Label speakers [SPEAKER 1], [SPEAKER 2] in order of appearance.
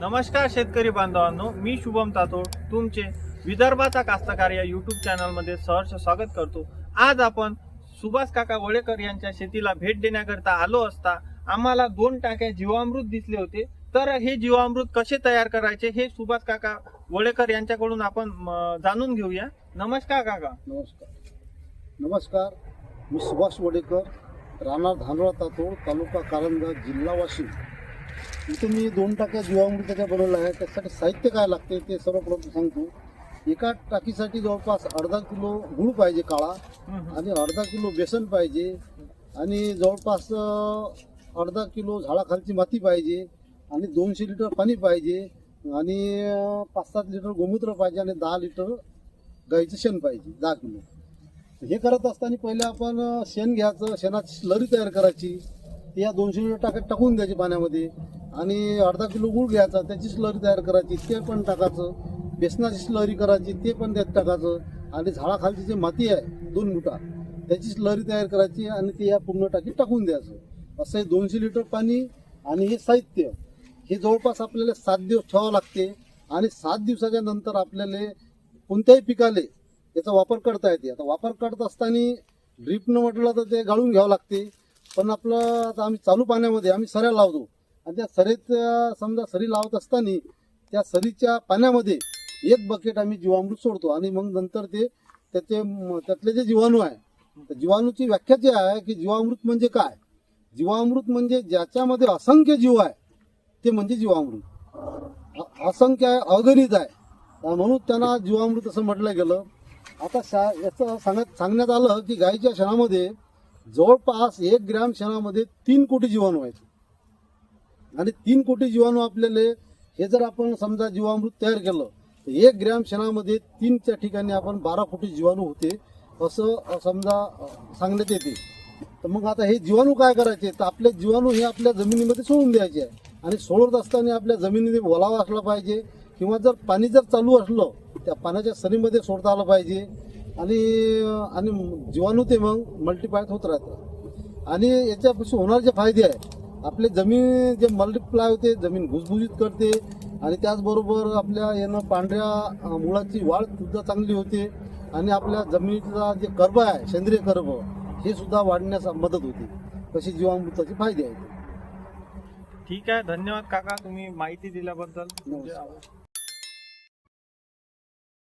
[SPEAKER 1] नमस्कार शेतकरी बांधवांनो मी शुभम तातोड तुमचे विदर्भाचा कास्तकार या युट्यूब चॅनलमध्ये सहर्ष स्वागत करतो. आज आपण सुभाष काका वळेकर यांच्या शेतीला भेट देण्याकरता आलो असता आम्हाला दोन टाक्या जीवामृत दिसले होते. तर हे जीवामृत कसे तयार करायचे हे सुभाष काका वळेकर यांच्याकडून आपण म, जाणून घेऊया. नमस्कार काका.
[SPEAKER 2] नमस्कार. नमस्कार. मी सुभाष वडेकर राणा धानोळा तातोड तालुका कारंजा जिल्हा वाशिम. तुम्ही मी दोन टाक्या जीवामृताच्या बनवल्या आहे त्यासाठी साहित्य काय लागते ते सर्वप्रथम सांगतो. एका टाकीसाठी जवळपास अर्धा किलो गूळ पाहिजे काळा आणि अर्धा किलो बेसन पाहिजे आणि जवळपास अर्धा किलो झाडाखालची माती पाहिजे आणि दोनशे लिटर पाणी पाहिजे आणि पाच सात लिटर गोमूत्र पाहिजे आणि दहा लिटर गाईचं शेण पाहिजे दहा किलो. हे करत असताना पहिले आपण शेण घ्यायचं. शेणाची स्लरी तयार करायची. या दोनशे लिटर टाकत टाकून द्यायची पाण्यामध्ये. आणि अर्धा किलो गूळ घ्यायचा त्याची स्लरी तयार करायची ते पण टाकायचं. बेसनाची स्लरी करायची ते पण त्यात टाकायचं. आणि झाडाखालची जी माती आहे दोन मुठा त्याची स्लरी तयार करायची आणि ते या पूर्ण टाकीत टाकून द्यायचं. असं हे दोनशे लिटर पाणी आणि हे साहित्य हे जवळपास आपल्याला सात दिवस ठेवावं लागते. आणि सात दिवसाच्या नंतर आपल्याला कोणत्याही पिकाले याचा वापर करता येते. आता वापर करत असताना ड्रीपनं म्हटलं तर ते गाळून घ्यावं लागते. पण आपलं आता आम्ही चालू पाण्यामध्ये आम्ही सऱ्या लावतो. आणि त्या सरीत समजा सरी लावत असताना त्या सरीच्या पाण्यामध्ये एक बकेट आम्ही जीवामृत सोडतो. आणि मग नंतर ते त्याचे त्यातले जे जीवाणू आहे तर जीवाणूची व्याख्या जी आहे की जीवामृत म्हणजे काय? जीवामृत म्हणजे ज्याच्यामध्ये असंख्य जीव आहे ते म्हणजे जीवामृत. असंख्य आहे. अगणित आहे म्हणून त्यांना जीवामृत असं म्हटलं गेलं. आता शा याचं सांगत सांगण्यात आलं की गाईच्या शेणामध्ये जवळपास एक ग्रॅम शेणामध्ये तीन कोटी जीवाणू आहेत. आणि तीन कोटी जीवाणू आपल्याला हे जर आपण समजा जीवामृत तयार केलं तर एक ग्रॅम शेणामध्ये तीनच्या ठिकाणी आपण बारा कोटी जीवाणू होते असं समजा सांगण्यात येते. तर मग आता हे जीवाणू काय करायचे? तर आपले जीवाणू हे आपल्या जमिनीमध्ये सोडून द्यायचे. आहे आणि सोडत असताना आपल्या जमिनीमध्ये ओलावा असला पाहिजे किंवा जर पाणी जर चालू असलं त्या पाण्याच्या सरीमध्ये सोडता आलं पाहिजे. आणि आणि जीवाणू ते मग मल्टिप्लाय होत राहतं. आणि याच्यापासून होणारे जे फायदे आहे आपले जमीन जे मल्टिप्लाय होते जमीन भुसभुशीत करते आणि त्याचबरोबर आपल्या यानं पांढऱ्या मुळाची वाढ सुद्धा चांगली होते आणि आपल्या जमिनीचा जे कर्ब आहे सेंद्रिय कर्ब हे सुद्धा वाढण्यास मदत होते. तशी जीवामृताचे फायदे आहेत.
[SPEAKER 1] ठीक आहे धन्यवाद काका तुम्ही माहिती दिल्याबद्दल.